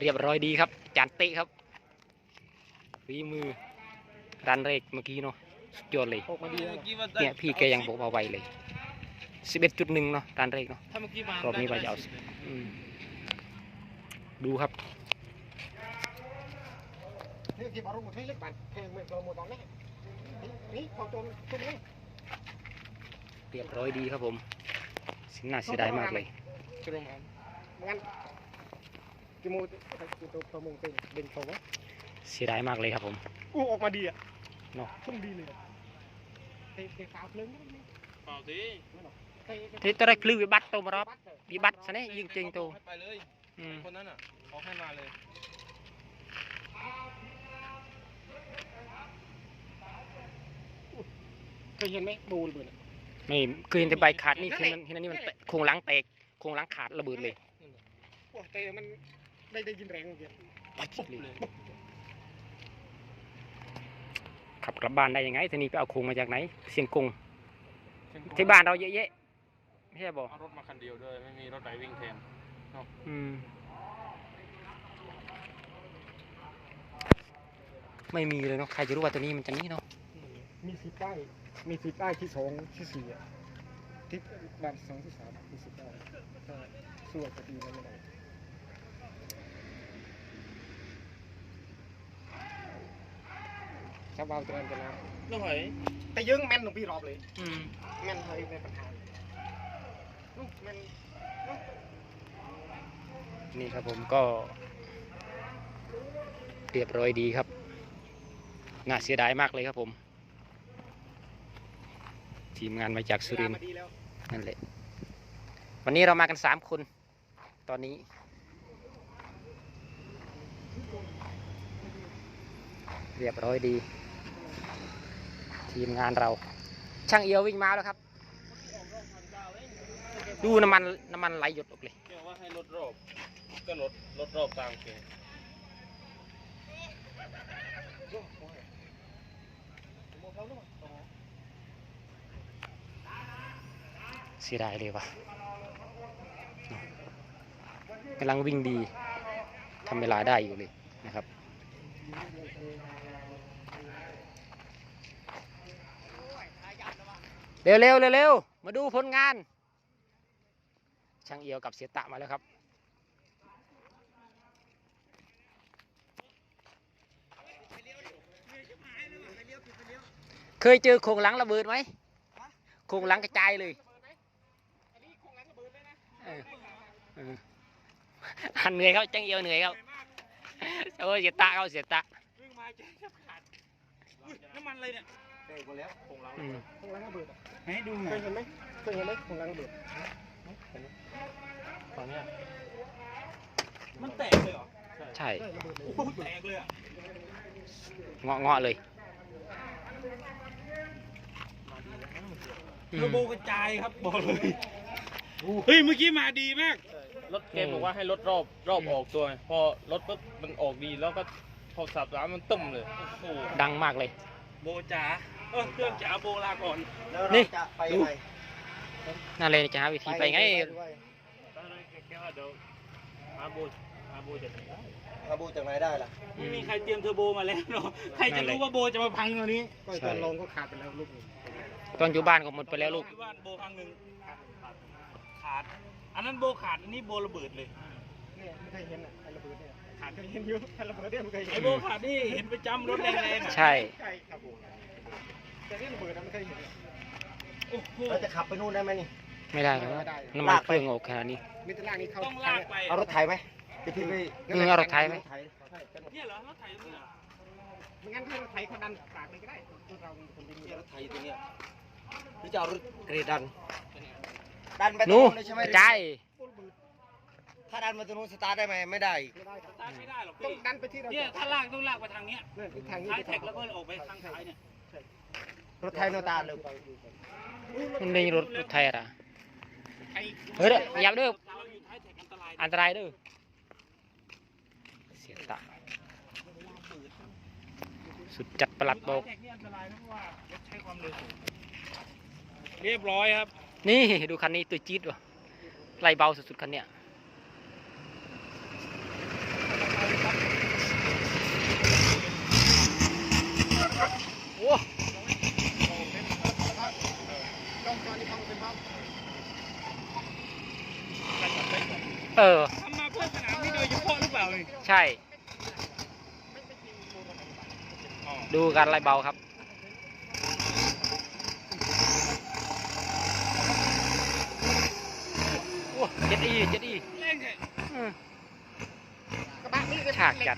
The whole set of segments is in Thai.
เรียบร้อยดีครับ จานเตะครับฝีมือรันเรกเมื่อกี้เนาะสุดยอดเลยออกมาดีนะเมื่อกี้ว่าเนี่ยพี่แกยังบอกว่าไวเลยสิบเอ็ดจุดหนึ่งเนาะรันเรกเนาะถ้าเมื่อกี้มารอบนี้ว่าจะเอาอืมดูครับนี่ที่บอลหมดให้เล็กบันเพลงเหมือนเราหมดตอนแรกนี่นี่พอจนขึ้นเลยเรียบร้อยดีครับผมสิน่าเสียดายมากเลย กระมังงั้นกิโมกิโตประมงเป็นเด่นเขาวะเสียดายมากเลยครับผมอู้ออกมาดีอะเนาะชุ่มดีเลยเตะเตะขาวเพลิงเปล่าสิเตะที่ตอนแรกพลื้วิบัติโตมารอบวิบัติซะเนี่ยยิงจริงโตให้ไปเลยอืมคนนั้นอะเขาให้มาเลยเคยเห็นไหมบูระเบิดไม่เคยเห็นแต่ใบขาดนี่คือมันเห็นอันนี้มันแตะโครงหลังแตกโครงหลังขาดระเบิดเลยโอ้เตะมัน ได้ได้ยินแรงเมื่อกี้ปุ๊บเลยขับกลับบ้านได้ยังไงทีนี้ไปเอาโครงมาจากไหน เสียงกงที่บ้านเราเยอะแยะไม่ใช่บอกเอารถมาคันเดียวด้วยไม่มีรถไหนวิ่งแทนอืมไม่มีเลยเนาะใครจะรู้ว่าตัวนี้มันจะนี่เนาะมีสีป้ายมีสีป้ายที่สองที่สี่อะที่บ้านสองที่สามมีสีป้ายถ้าสู้กับดีมันไม่ได้ ชาวบ้านเตือนกันแล้วแล้วหอยแต่ยังแม่นหนุ่มพี่รอบเลย อืมแม่นเลยในปัญหาลูกแม่นนี่ครับผมก็ เรียบร้อยดีครับ น่าเสียดายมากเลยครับผม ทีมงานมาจากสุรินทร์ มาดีแล้ว นั่นแหละ วันนี้เรามากันสามคน ตอนนี้ เรียบร้อยดี ทีมงานเรา ช่างเอียววิ่งมาแล้วครับ ดูน้ำมันน้ำมันไหลหยดออกเลยเรียกว่าให้รถรอบก็รถรถรอบตามแกเสียดายเลยว่ะกำลังวิ่งดีทำเวลาได้อยู่เลยนะครับ เร็วเร็วเร็วเร็วมาดูผลงาน ช่างเอียวกับเสียตะมาแล้วครับ เคยเจอโครงหลังระเบิดไหมโครงหลังกระจายเลยหันเหนื่อยเขาจังเอียวเหนื่อยเขาโอ้เสียตาเขาเสียตาวิ่งมาใจแทบขาดอุ้ยน้ำมันอะไรเนี่ย ได้หมดแล้วผงหลังอืมคงล้างระเบิดอะให้ดูหเคน่อยยเห็นไหมเคยเห็นไหมคงล้างระเบิดฝั่งเนี้ยมันแตกเลยเหรอใช่ได้ระเบิดเลยโอ้โหแตกเลยอะเงาะเงาะเลยอืเทอมร์โบกระจายครับบอกเลยเฮ้ยเมื่อกี้มาดีมาก รถแกบอกว่าให้รถรอบรอบออกตัวไงพอรถปุ๊บมันออกดีแล้วก็พอสับร้านมันตึ้มเลยโอ้โหดังมากเลย โบจ๋า เออเครื่องจ๋าโบลาก่อนแล้วนี่เราจะไปดูไหนนั่นเลยจะหาวิธีไปไงด้วยตอนนั้นแกว่าเดี๋ยวหาโบหาโบจะไหนได้ระบุจากไหนได้ล่ะไม่มีใครเตรียมเทอร์โบมาแล้วเนาะใครจะรู้ว่าโบจะมาพังตัวนี้ก็ตอนลงก็ขาดไปแล้วลูกหนึ่งตอนอยู่บ้านก็หมดไปแล้วลูกที่บ้านโบพังหนึ่งขาด อันนั้นโบขาดอันนี้โบระเบิดเลยเนี่ยไม่เคยเห็นอะไอ้ระเบิดเนี่ยขาดเคยเห็นอยู่ไอ้ระเบิดเนี่ยไม่เคยเห็นไอโบขาดนี่เห็นประจำรถแรงๆอะใช่ใช่ครับผม แต่นี่ระเบิดนะไม่เคยเห็นโอ้โห เราจะขับไปนู่นได้ไหมนี่ ไม่ได้ครับน้ำมันเครื่องออกขนาดนี้ มิตรล่างนี่เขาต้องลากไป เอารถไถไหมไปที่ไปอืมเอารถไถไหม เนี่ยเหรอรถไถตรงนี้เหรอไม่งั้นให้รถไถเขาดันปากเลยก็ได้รถเราเป็นคนดึงรถไถอยู่ตรงเนี้ยหรือจะเอารถเกรดดัน ดันไปตรนู่งนู้นเลยใช่ไหมกระจายถ้าดันมาตรงนู้นสตาร์ทได้ไหมไม่ได้อีกไม่ได้ครับสตาร์ทไม่ได้หรอกต้องพี่ดันไปที่เราเนี่ยถ้าลากต้องลากไปทางเนี้ยเนี่ยทิศทางนี้ท้ายแท็กแล้วก็ออกไปทางท้ายเนี่ย รถไทยนตาเลยมันเป็นรถรถไทยอะเฮ้ยเด้อยับด้ออันตรายด้วยเสียตาสุดจัดประหลัดโบกเรียบร้อยครับ นี่ดูคันนี้ตัวจี๊ดว่ะไล่เบาสุดๆคันเนี้ยโอ้ เออทำมาเพื่อสนามนี้โดยเฉพาะหรือเปล่าใช่ ดูการไล่เบาครับโอ้เจ็ดอีเจ็ดอีฉากจัด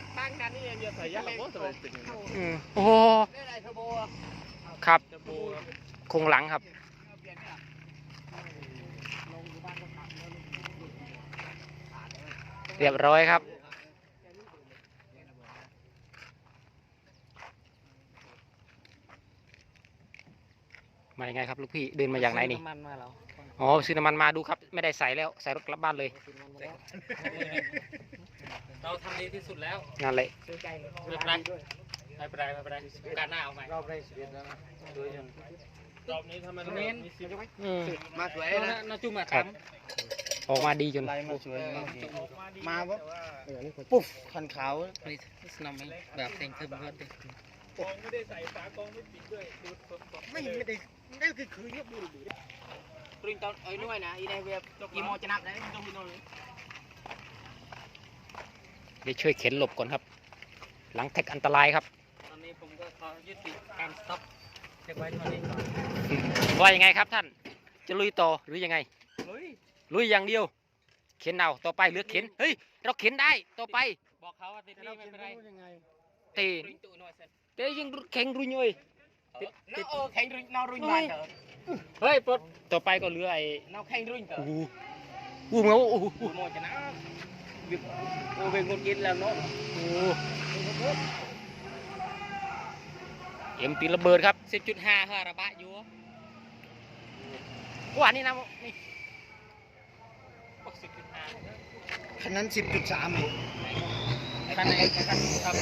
โอ้โหครับ คงหลังครับ เรียบร้อยครับ มายังไงครับลูกพี่เดินมาอย่างไหนนี่ มันมาแล้วอ๋อซื้อน้ำมันมาดูครับ ไม่ได้ใส่แล้วใส่รถกลับบ้านเลยเราทำดีที่สุดแล้วงานเลยซื้อใจเลยไม่เป็นไรไม่เป็นไรไม่เป็นไรการหน้าเอาใหม่รอบแรกสิบเอ็ดแล้วนะดูยังรอบนี้ทำไมเน้นมีสิบอืมมาสวยเอ้ยนะนะน่าจุ่มมาครับทำ ออกมาดีจน ลายมาสวยมากมามาปุ๊บปุ๊บคันขาวสนามแบบเต็งเติมเพื่อนเต็งกองไม่ได้ใส่ฝากองไม่ปิดด้วยดูสดไม่ไม่ได้นั่นคือคือยกมือดูปริงตอนเอ้ยนู่นนะอีในเว็บกี่โมงจะนับได้ต้องมีโน่นเดี๋ยวช่วยเข็นหลบก่อนครับ หลังแท็กอันตรายครับตอนนี้ผมก็ขอยุติการสต็อปเก็บไว้เท่านี้ก่อนว่ายังไงครับท่าน จะลุยต่อหรือยังไงเฮ้ย ลุยอย่างเดียว เข็นเอาต่อไปเหลือเข็นเฮ้ยเราเข็นได้ต่อไปบอกเขาว่าติดนี่ไม่เป็นไรยังไงตีตู้ยยังแข็งรุยเลยแล้วเออแข่งรุ่นเรารุ่นมาเถอะเฮ้ยปลดต่อไปก็เหลือไอ้เราแข่งรุ่นเถอะโอ้โหอู้เหงาโอ้โหกูโมจะนะวิบโอเวงกินแล้วเนาะโอ้โหเอ็มตีระเบิดครับสิบจุดห้าฮาระบะอยู่ว่านี่นะนี่ บอกสิบจุดห้า คันนั้นสิบจุดสามคันไหนคันครับ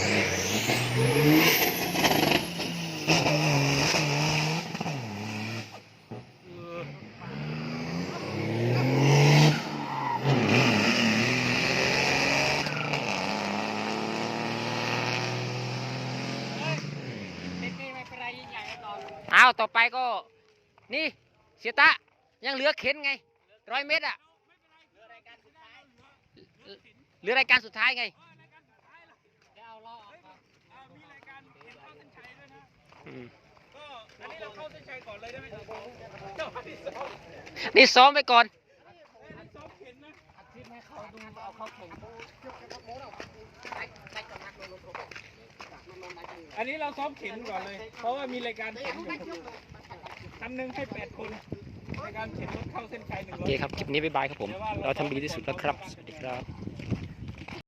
นี่ไม่เป็นไรยิ่งใหญ่ก่อนอ้าวต่อไปก็ นี่เสียตะ ยังเหลือเข็นไงร้อยเมตรอะ หลือรายการสุดท้ายไงอืมอันนี้เราเข้าเส้นชัยก่อนเลยได้ไหมเจ้าที่สองนี่ซ้อมไปก่อนซ้อมเข็นนะอันนี้เราซ้อมเข็นก่อนเลย เพราะว่ามีรายการเข็นอยู่คันหนึ่งให้แปดคนรายการเข็นรถเข้าเส้นชัยหนึ่งโอร้อเคยครับ คลิปนี้บ๊ายบายครับผม เราทำดีที่สุดแล้วครับ สวัสดีครับ